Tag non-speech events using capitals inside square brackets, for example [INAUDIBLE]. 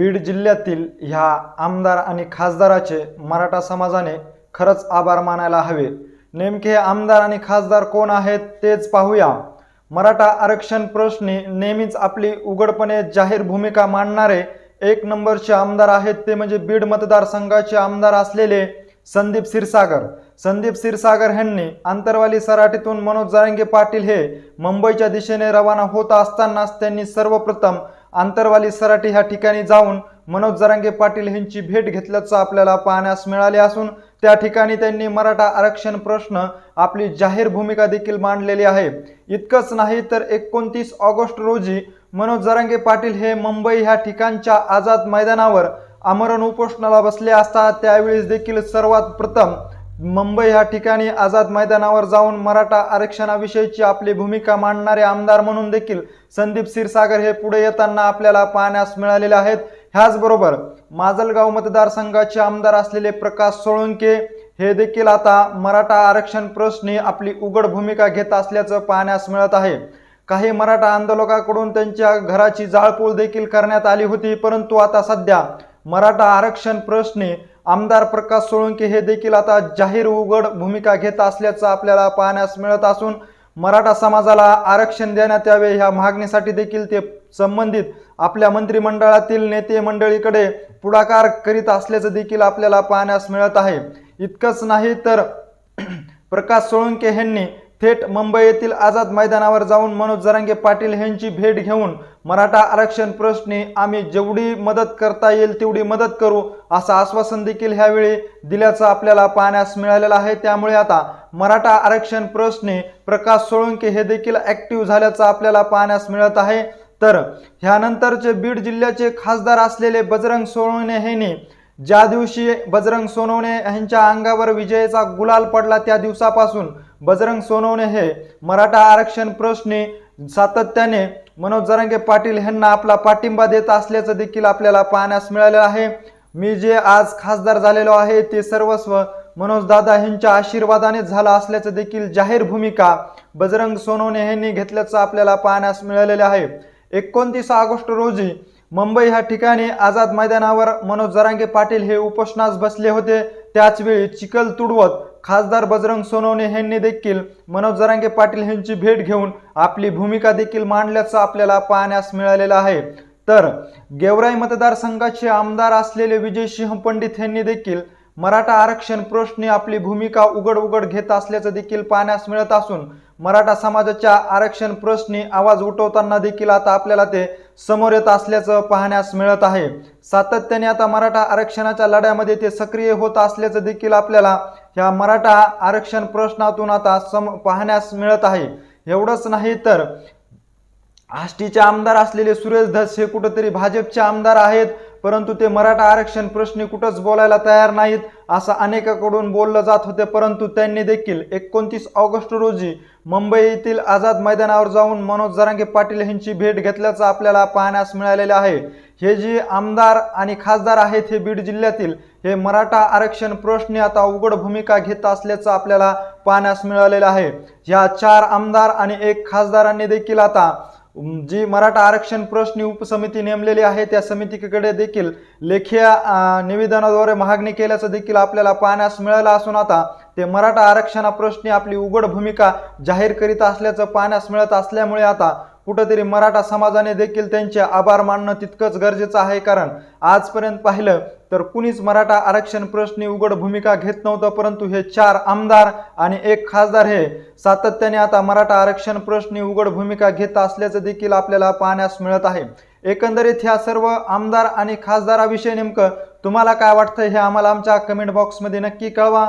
बीड जिल्ह्यातील ह्या आमदार आणि खासदाराचे मराठा समाजाने खरंच आभार मानायला हवे. नेमके हे आमदार आणि खासदार कोण आहेत तेच पाहूया. मराठा आरक्षण प्रश्नी नेहमीच आपली उघडपणे जाहीर भूमिका मांडणारे एक नंबरचे आमदार आहेत ते म्हणजे बीड मतदारसंघाचे आमदार असलेले संदीप क्षीरसागर. संदीप क्षीरसागर यांनी आंतरवाली सराटीतून मनोज जारंगे पाटील हे मुंबईच्या दिशेने रवाना होत असतानाच त्यांनी सर्वप्रथम आंतरवाली सराटी ह्या ठिकाणी जाऊन मनोज जरांगे पाटील यांची भेट घेतल्याचं आपल्याला पाहण्यास मिळाले असून त्या ठिकाणी त्यांनी मराठा आरक्षण प्रश्न आपली जाहीर भूमिका देखील मांडलेली आहे. इतकंच नाही तर एकोणतीस ऑगस्ट रोजी मनोज जरांगे पाटील हे मुंबई ह्या ठिकाणच्या आझाद मैदानावर आमरण उपोषणाला बसले असता त्यावेळेस देखील सर्वात प्रथम मुंबई ह्या ठिकाणी आझाद मैदानावर जाऊन मराठा आरक्षणाविषयीची आपली भूमिका मांडणारे आमदार म्हणून देखील संदीप क्षीरसागर हे पुढे येताना आपल्याला पाहण्यास मिळालेले आहेत. ह्याचबरोबर माजलगाव मतदारसंघाचे आमदार असलेले प्रकाश सोळंके हे देखील आता मराठा आरक्षण प्रश्नी आपली उघड भूमिका घेत असल्याचं पाहण्यास मिळत आहे. काही मराठा आंदोलकाकडून त्यांच्या घराची जाळपोळ देखील करण्यात आली होती परंतु आता सध्या मराठा आरक्षण प्रश्नी आमदार प्रकाश सोळंके हे देखील आता जाहीर उघड भूमिका घेत असल्याचं आपल्याला पाहण्यास मिळत असून मराठा समाजाला आरक्षण देण्यात यावे ह्या मागणीसाठी देखील ते संबंधित आपल्या मंत्रिमंडळातील नेते मंडळीकडे पुढाकार करीत असल्याचं देखील आपल्याला पाहण्यास मिळत आहे. इतकंच नाही तर [CLEARS THROAT] प्रकाश सोळंके यांनी थेट मुंबई येथील आझाद मैदानावर जाऊन मनोज जरांगे पाटील यांची भेट घेऊन मराठा आरक्षण प्रश्नी आम्ही जेवढी मदत करता येईल तेवढी मदत करू असं आश्वासन देखील ह्यावेळी दिल्याचं आपल्याला पाहण्यास मिळालेलं आहे. त्यामुळे आता मराठा आरक्षण प्रश्नी प्रकाश सोळंके हे देखील ऍक्टिव्ह झाल्याचं आपल्याला पाहण्यास मिळत आहे. तर ह्यानंतरचे बीड जिल्ह्याचे खासदार असलेले बजरंग सोनवणे यांनी ज्या दिवशी बजरंग सोनवणे यांच्या अंगावर विजयाचा गुलाल पडला त्या दिवसापासून बजरंग सोनवणे हे मराठा आरक्षण प्रश्नी सातत्याने मनोज जरांगे पाटील यांना आपला पाठिंबा देत असल्याचं देखील आपल्याला पाहण्यास मिळालेलं आहे. मी जे आज खासदार झालेलो आहे ते सर्वस्व मनोज दादा यांच्या आशीर्वादाने झालं असल्याचं देखील जाहीर भूमिका बजरंग सोनवणे यांनी घेतल्याचं आपल्याला पाहण्यास मिळालेलं आहे. एकोणतीस ऑगस्ट रोजी मुंबई ह्या ठिकाणी आझाद मैदानावर मनोज जरांगे पाटील हे उपोषणास बसले होते. त्याचवेळी चिखल तुडवत खासदार बजरंग सोनवणे यांनी देखील मनोज जरांगे पाटील यांची भेट घेऊन आपली भूमिका देखील मांडल्याचं आपल्याला पाहण्यास मिळालेलं आहे. तर गेवराई मतदारसंघाचे आमदार असलेले विजयसिंह पंडित यांनी देखील मराठा आरक्षण प्रश्नी आपली भूमिका उघड उघड घेत असल्याचं देखील पाहण्यास मिळत असून मराठा समाजाच्या आरक्षण प्रश्नी आवाज उठवताना देखील आता आपल्याला ते समोर येत असल्याचं पाहण्यास मिळत आहे. सातत्याने आता मराठा आरक्षणाच्या लढ्यामध्ये ते सक्रिय होत असल्याचं देखील आपल्याला ह्या मराठा आरक्षण प्रश्नातून आता सम पाहण्यास मिळत आहे. एवढंच नाही तर आष्टीचे आमदार असलेले सुरेश धस हे कुठंतरी भाजपचे आमदार आहेत. परंतु ते मराठा आरक्षण प्रश्नी कुठंच बोलायला तयार नाहीत असं अनेकाकडून बोललं जात होते. परंतु त्यांनी देखील एकोणतीस ऑगस्ट रोजी मुंबई येथील आझाद मैदानावर जाऊन मनोज जरांगे पाटील यांची भेट घेतल्याचं आपल्याला पाहण्यास मिळालेले आहे. हे जे आमदार आणि खासदार आहेत हे बीड जिल्ह्यातील हे मराठा आरक्षण प्रश्नी आता उघड भूमिका घेत असल्याचं आपल्याला पाहण्यास मिळालेलं आहे. या चार आमदार आणि एक खासदारांनी देखील आता जी मराठा आरक्षण प्रश्नी उपसमिती नेमलेली आहे त्या समितीकडे देखील लेखी निवेदनाद्वारे मागणी केल्याचं देखील आपल्याला पाहण्यास मिळालं असून आता ते मराठा आरक्षणाप्रश्नी आपली उघड भूमिका जाहीर करीत असल्याचं पाहण्यास मिळत असल्यामुळे आता कुठंतरी मराठा समाजाने देखील त्यांचे आभार मानणं तितकंच गरजेचं आहे कारण आजपर्यंत पाहिलं तर कुणीच मराठा आरक्षण प्रश्नी उघड भूमिका घेत नव्हतं परंतु हे चार आमदार आणि एक खासदार हे सातत्याने आता मराठा आरक्षण प्रश्नी उघड भूमिका घेत असल्याचं देखील आपल्याला पाहण्यास मिळत आहे. एकंदरीत ह्या सर्व आमदार आणि खासदाराविषयी नेमकं तुम्हाला काय वाटतं हे आम्हाला आमच्या कमेंट बॉक्समध्ये नक्की कळवा.